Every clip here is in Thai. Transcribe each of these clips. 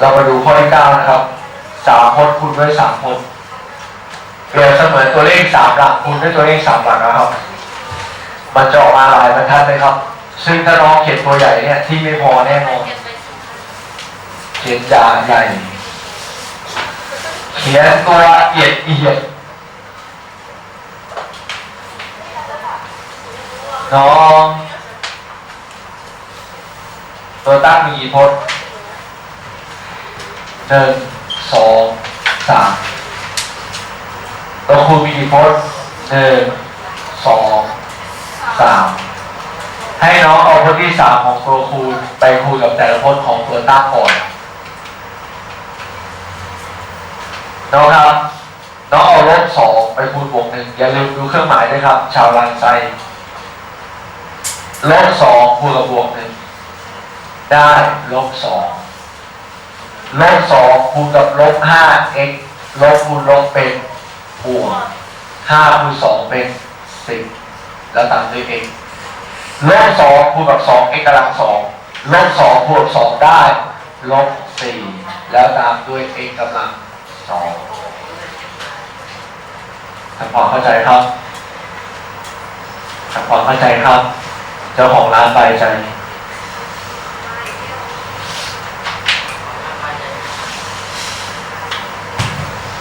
เรามาดูข้อที่เก้านะครับสามพจน์คูณด้วยสามพจน์เปรียบเสมือนตัวเลขสามหลักคูณด้วยตัวเลขสามหลักนะครับ มันจะออกมาหลายบรรทัดเลยครับ ซึ่งถ้าน้องเขียนตัวใหญ่เนี่ยที่ไม่พอแน่นอนเขียนจาใหญ่เขียนตัวเอียดเอียดน้อง ตัวตั้งมีกี่พจน์ หนึ่งสองสามตัวคูณมีกี่พจน์หนึ่งสองสามให้น้องเอาพจน์ที่สามของตัวคูณไปคูณกับแต่ละพจน์ของตัวตั้งก่อนน้องครับน้องเอาลบสองไปคูณบวกหนึ่งอย่าลืมดูเครื่องหมายด้วยครับ ชาวลังไซลบสองคูณกับบวกหนึ่งได้ลบสอง ลบสองคูณกับลบห้า x ลบคูณลบเป็นบวกห้าคูณสองเป็นสิบแล้วตามด้วย x ลบสองคูณกับสอง x กำลังสองลบสองคูณกับสองได้ลบสี่แล้วตามด้วย x กำลังสองทำความเข้าใจครับทำความเข้าใจครับ เจ้าของร้านใบใจ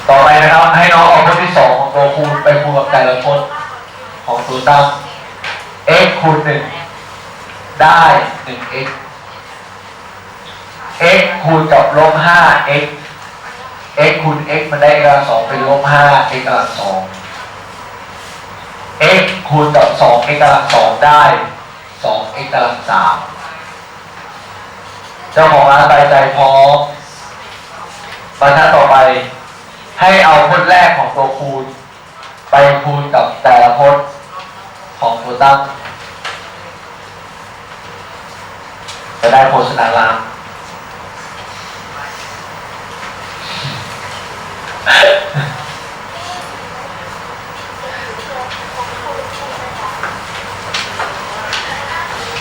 ต่อไปนะครับ ให้น้องเอาพจน์ที่สองของตัวคูณไปคูณกับแต่ละพจน์ของตัวตั้ง x คูณหนึ่งได้หนึ่ง x x คูณกับลบห้า x x คูณ x มันได้ x กำลังสองเป็นลบห้า x กำลังสอง x คูณกับสอง x กำลังสองได้สอง x กำลังสามเจ้าของร้านใบใจพร้อมบรรทัดต่อไป ให้เอาพจน์แรกของตัวคูณ ไปคูณกับแต่ละพจน์ของตัวตั้ง จะได้โพชนาลาม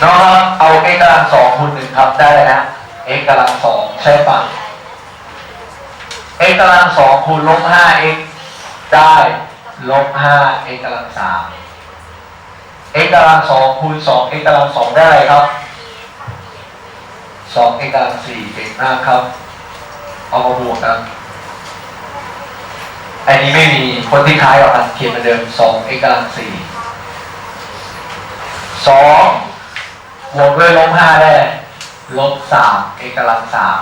น้องครับเอา x กำลังสองคูณหนึ่งครับได้เลยนะ x กำลังสองใช่ปะ x กำลังสองคูณลบห้า x ได้ลบห้า x กำลังสาม x กำลังสองคูณสอง x กำลังสองได้อะไรครับสอง x กำลังสี่เก่งมากครับ เอามาบวกกันอันนี้ไม่มีคนที่คล้ายกับมันเขียนเหมือนเดิมสอง x กำลังสี่สองบวกด้วยลบห้าได้ลบสาม x กำลังสาม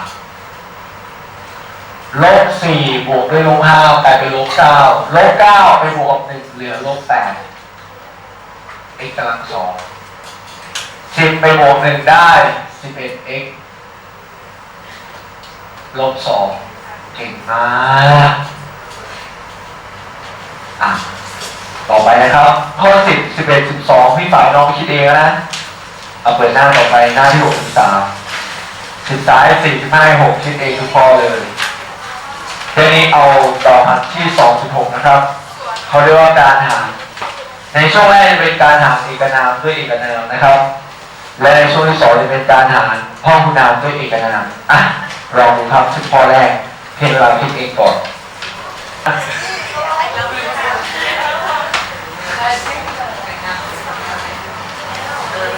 ลบสี่บวกด้วยลบห้ากลายเป็นลบเก้าลบเก้าไปบวกหนึ่งเหลือลบแปด x กำลังสองสิบไปบวกหนึ่งได้สิบเอ็ด x ลบสองเก่งมากอะต่อไปนะครับข้อสิบสิบเอ็ดสิบสองพี่ฝ่ายน้องคิดเองนะเอาเปิดหน้าต่อไปหน้าที่หกสิบสามสิบสายสี่สิบห้าหกคิดเองทุกข้อเลย ทีนี้เอาต่อหันที่สองสิบหกนะครับเขาเรียกว่าการหาในช่วงแรกจะเป็นการหาเอกนามด้วยเอกนามนะครับ และในช่วงที่สองจะเป็นการหาพ่อคุณนามด้วยเอกนามอะลองดูครับซึ่งข้อแรกเพียงเราคิดเองก่อน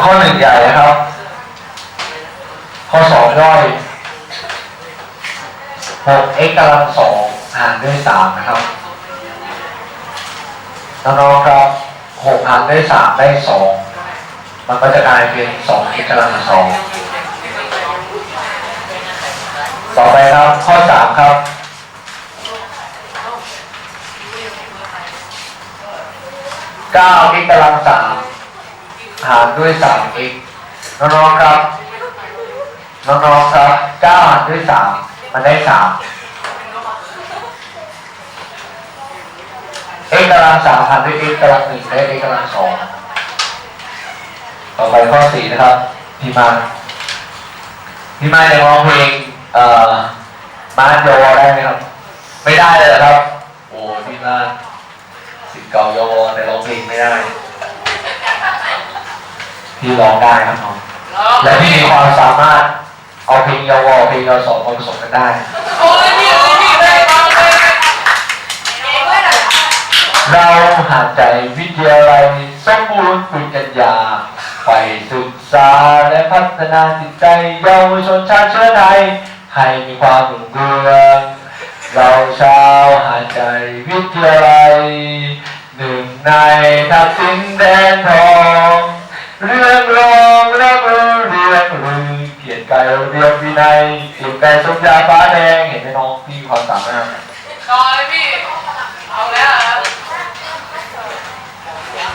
ข้อหนึ่งใหญ่นะครับ ข้อสองย่อย หก x กำลังสองหารด้วยสามนะครับน้องๆครับหกหารด้วยสามได้สองมันก็จะกลายเป็นสอง x กำลังสองต่อไปครับข้อสามครับเก้า x กำลังสามหารด้วยสาม x น้องๆครับน้องๆครับเก้าหารด้วยสาม มันได้สาม x กำลังสามหารด้วย x กำลังหนึ่งได้ x กำลังสองต่อไปข้อสี่นะครับพี่มาพี่มาจะร้องเพลงเอ่อมาโยได้ไหมครับ ไม่ได้เลยครับโอ้พี่มาสิเก่าโยแต่ร้องเพลงไม่ได้พี่ร้องได้ครับน้องและพี่มีความสามารถ เอาเพลงยาวเพลงยาวสองมาผสมกันได้โอ้ยพี่เลยพี่เลยฟังเลยเราหาใจวิทยาลัยสมบูรณ์ปุญญาญาไปศึกษาและพัฒนาจิตใจเยาวชนชาติเชื้อไทยให้มีความรุ่งเรืองเราชาวหาใจวิทยาลัยหนึ่งในทักษิณแดนทอง เรื่องรอ เกียรติกาเรียนวินัยเกียรติกายสมยาฟ้าแดงเห็นไหมน้องพี่ความสามารถรอเลยพี่ เอาแล้ว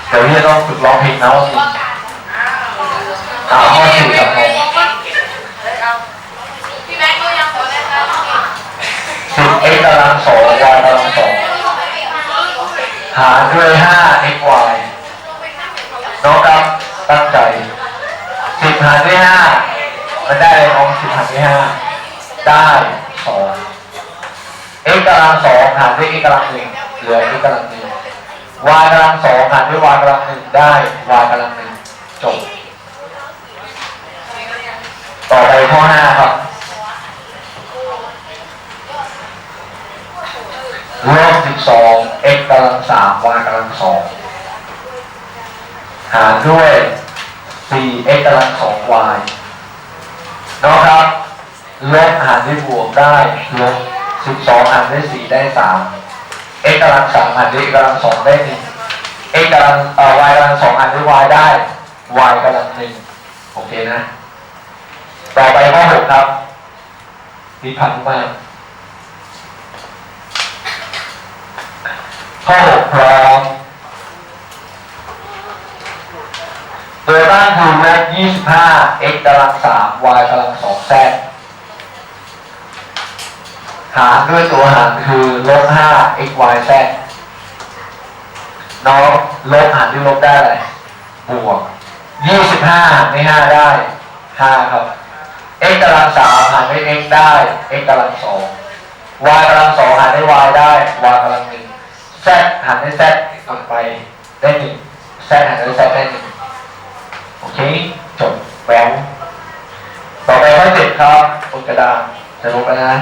เดี๋ยวพี่จะต้องฝึกร้องเพลงนะว่าสิอ่าข้อสี่ครับผมพี่แม็กก็ยังขอได้ครับสิบ x กำลังสอง y กำลังสองหารด้วยห้า x y น้องครับตั้งใจสิบหารด้วยห้า มันได้เลยน้องสิบหารด้วยห้าได้สอง x กำลังสองหารด้วย x กำลังหนึ่งเหลือ x กำลังหนึ่ง y กำลังสองหารด้วย y กำลังหนึ่งได้ y กำลังหนึ่งจบ ต่อไปข้อห้าครับลบสิบสอง x กำลังสาม y กำลังสองหารด้วยสี่ x กำลังสอง y นาะครับลบหารด้วยบวกได้ลบสิบสองหารด้วยสี่ได้สาม x กำลังสามหารด้วย x กำลังสองได้หนึ่ง x กำลังเอ่อ y กำลังสองหารด้วย y ได้ y กำลังหนึ่งโอเคนะ ต่อไปข้อหกครับมีพันมากข้อหกพร้อม ดยตั้งคูณและ25 x กำลัง3 y กำลัง2 z หารด้วยตัวหารคือลบ5 x y z น้องลบหารด้วยลบได้อะไรบวก 25หารด้วย5ได้ 5 ครับ x กำลัง3หารด้วย x ได้ x กำลัง2 y กำลัง2หารด้วย y ได้ y กำลัง1 z หารด้วย z กลับไปได้ 1 z หารด้วย z ได้ 1 ชี้จบแหวนต่อไปข้อเจ็ดครับบนกระดานจะลบแล้วนะ